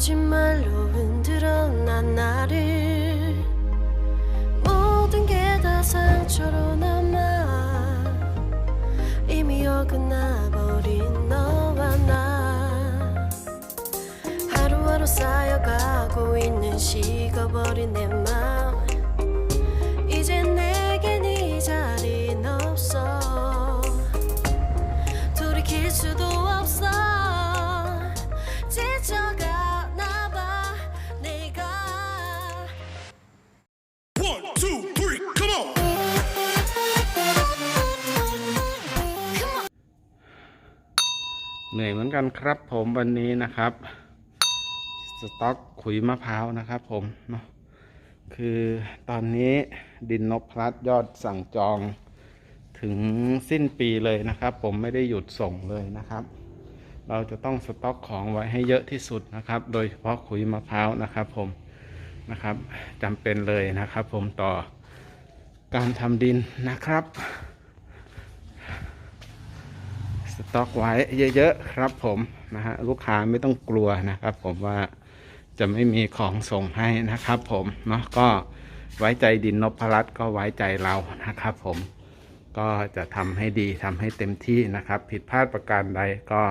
거짓말로 흔들어 난 나를 모든 게 다 상처로 남 เหนื่อยเหมือนกันครับผมวันนี้นะครับ สต็อกขุยมะพร้าวนะครับผมเนาะคือตอนนี้ดินนพพลัดยอดสั่งจองถึงสิ้นปีเลยนะครับ ผมไม่ได้หยุดส่งเลยนะครับ เราจะต้องสต็อกของไว้ให้เยอะที่สุดนะครับ โดยเฉพาะขุยมะพร้าวนะครับผมนะครับจำเป็นเลยนะครับ ผมต่อการทำดินนะครับ ต็อกไว้เยอะๆครับผมนะฮะลูกค้าไม่ต้องกลัวนะครับ ผมว่าจะไม่มีของส่งให้นะครับ ผมเนาะก็ไว้ใจดินนพรัตก็ไว้ใจเรานะครับ ผมก็จะทำให้ดีทำให้เต็มที่นะครับ ผิดพลาดประการใดก็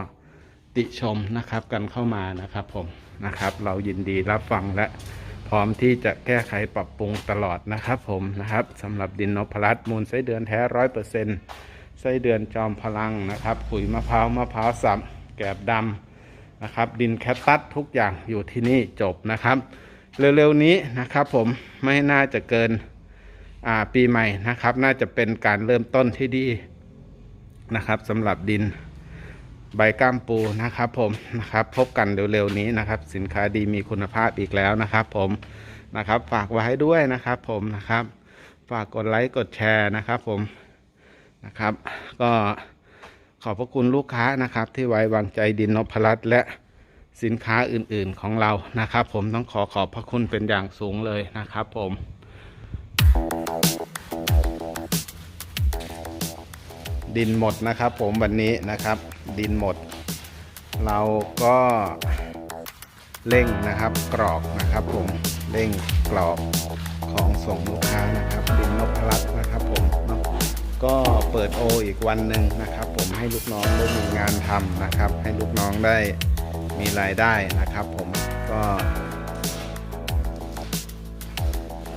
ติชมนะครับกันเข้ามานะครับ ผมนะครับ เรายินดีรับฟังและพร้อมที่จะแก้ไขปรับปรุงตลอดนะครับ ผมนะครับสำหรับดินนพรัตมูลไส้เดือนแท้ร้อยเปอร์เซ็นต์ ไส้เดือนจอมพลังนะครับขุยมะพร้าวมะพร้าวสับแกบดำนะครับ ดินแคตตัสทุกอย่างอยู่ที่นี่จบนะครับ เร็วๆนี้นะครับผมไม่น่าจะเกินปีใหม่นะครับ น่าจะเป็นการเริ่มต้นที่ดีนะครับสำหรับดินใบก้ามปูนะครับผมนะครับพบกันเร็วๆนี้นะครับ สินค้าดีมีคุณภาพอีกแล้วนะครับ ผมนะครับฝากไว้ด้วยนะครับ ผมนะครับ ฝากกดไลค์กดแชร์นะครับ ผม นะครับ ก็ขอบพระคุณลูกค้านะครับ ที่ไว้วางใจดินนพรัตและสินค้าอื่นๆของเรานะครับ ผมต้องขอขอบพระคุณเป็นอย่างสูงเลยนะครับ ผมดินหมดนะครับผมวันนี้นะครับ ดินหมด เราก็เร่งนะครับกรอกนะครับผมเร่งกรอกของส่งลูกค้านะครับ ดินนพรัตนะครับผม ก็เปิดโออีกวันหนึ่งนะครับ ผมให้ลูกน้องได้มีงานทำนะครับ ให้ลูกน้องได้มีรายได้นะครับ ผมก็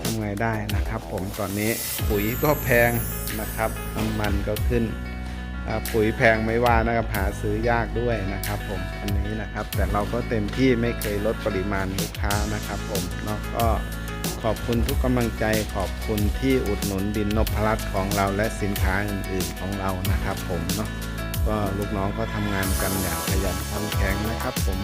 ทำไงได้นะครับ ผมตอนนี้ปุ๋ยก็แพงนะครับน้ำมันก็ขึ้นปุ๋ยแพงไม่ว่านะครับหาซื้อยากด้วยนะครับ ผมอันนี้นะครับ แต่เราก็เต็มที่ไม่เคยลดปริมาณลูกค้านะครับ ผมเนาะก็ ขอบคุณทุกกำลังใจขอบคุณที่อุดหนุนดินนพรัตน์ของเราและสินค้าอื่นๆของเรานะครับ ผมเนาะก็ลูกน้องก็ทำงานกันอย่างขยันขันแข็งนะครับ ผม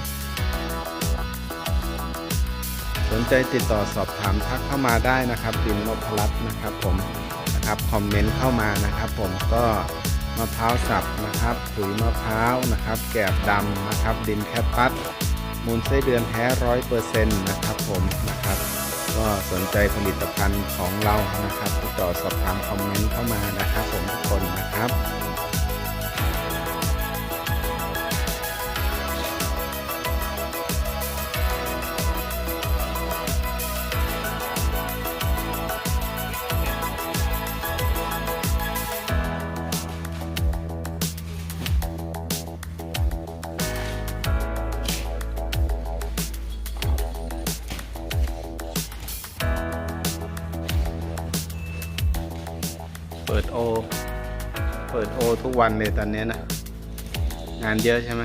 สนใจติดต่อสอบถามทักเข้ามาได้นะครับ ดินนพรัตน์นะครับ ผมนะครับคอมเมนต์เข้ามานะครับ ผมก็มะพร้าวสับนะครับปุ๋ยมะพร้าวนะครับ แกบดำนะครับ ดินแคปตัสมูลไส้เดือนแท้ร้อยเปอร์เซ็นต์นะครับ ผมนะครับ ก็สนใจผลิตภัณฑ์ของเรานะครับติดต่อสอบถามคอมเมนต์เข้ามานะครับผมทุกคนนะครับ เปิดโอทุกวันเลยตอนนี้นะ งานเยอะใช่ไหม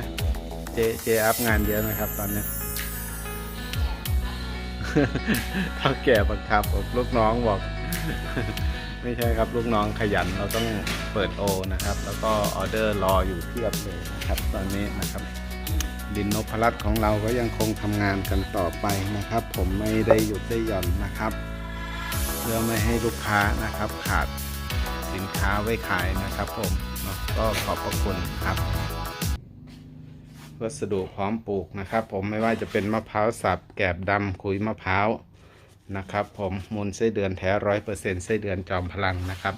เจเจอัพงานเยอะไหมครับตอนนี้ท่าแก่บังคับลูกน้องบอก ไม่ใช่ครับลูกน้องขยันเราต้องเปิดโอนะครับ แล้วก็ออเดอร์รออยู่เพียบเลยนะครับ ตอนนี้นะครับ ดินนพรัตของเราก็ยังคงทำงานกันต่อไปนะครับ ผมไม่ได้หยุดได้หย่อนนะครับ เพื่อไม่ให้ลูกค้านะครับขาด สินค้าไว้ขายนะครับผมเนาะก็ขอบพระคุณครับ วัสดุพร้อมปลูกนะครับ ผมไม่ว่าจะเป็นมะพร้าวสับแกบดำขุยมะพร้าวนะครับผมมูลไส้เดือนแท้ร้อยเปอร์เซ็นต์ไส้เดือนจอมพลังนะครับ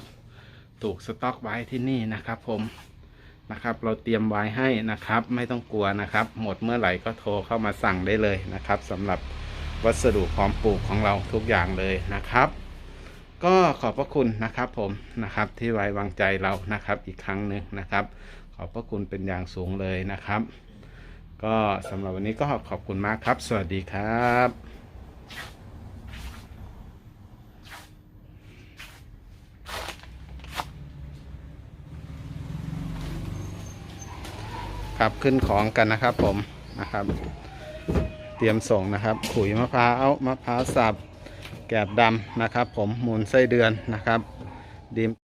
ถูกสต็อกไว้ที่นี่นะครับผมนะครับเราเตรียมไว้ให้นะครับ ไม่ต้องกลัวนะครับ หมดเมื่อไหร่ก็โทรเข้ามาสั่งได้เลยนะครับสำหรับวัสดุพร้อมปลูกของเราทุกอย่างเลยนะครับ ก็ขอบพระคุณนะครับผมนะครับที่ไว้วางใจเรานะครับอีกครั้งหนึ่งนะครับ ขอบพระคุณเป็นอย่างสูงเลยนะครับ ก็สำหรับวันนี้ก็ขอบคุณมากครับ สวัสดีครับครับขึ้นของกันนะครับผมนะครับ เตรียมส่งนะครับขุยมะพร้าวมะพร้าวสับ แกบดำนะครับ ผมมูลไส้เดือนนะครับดีม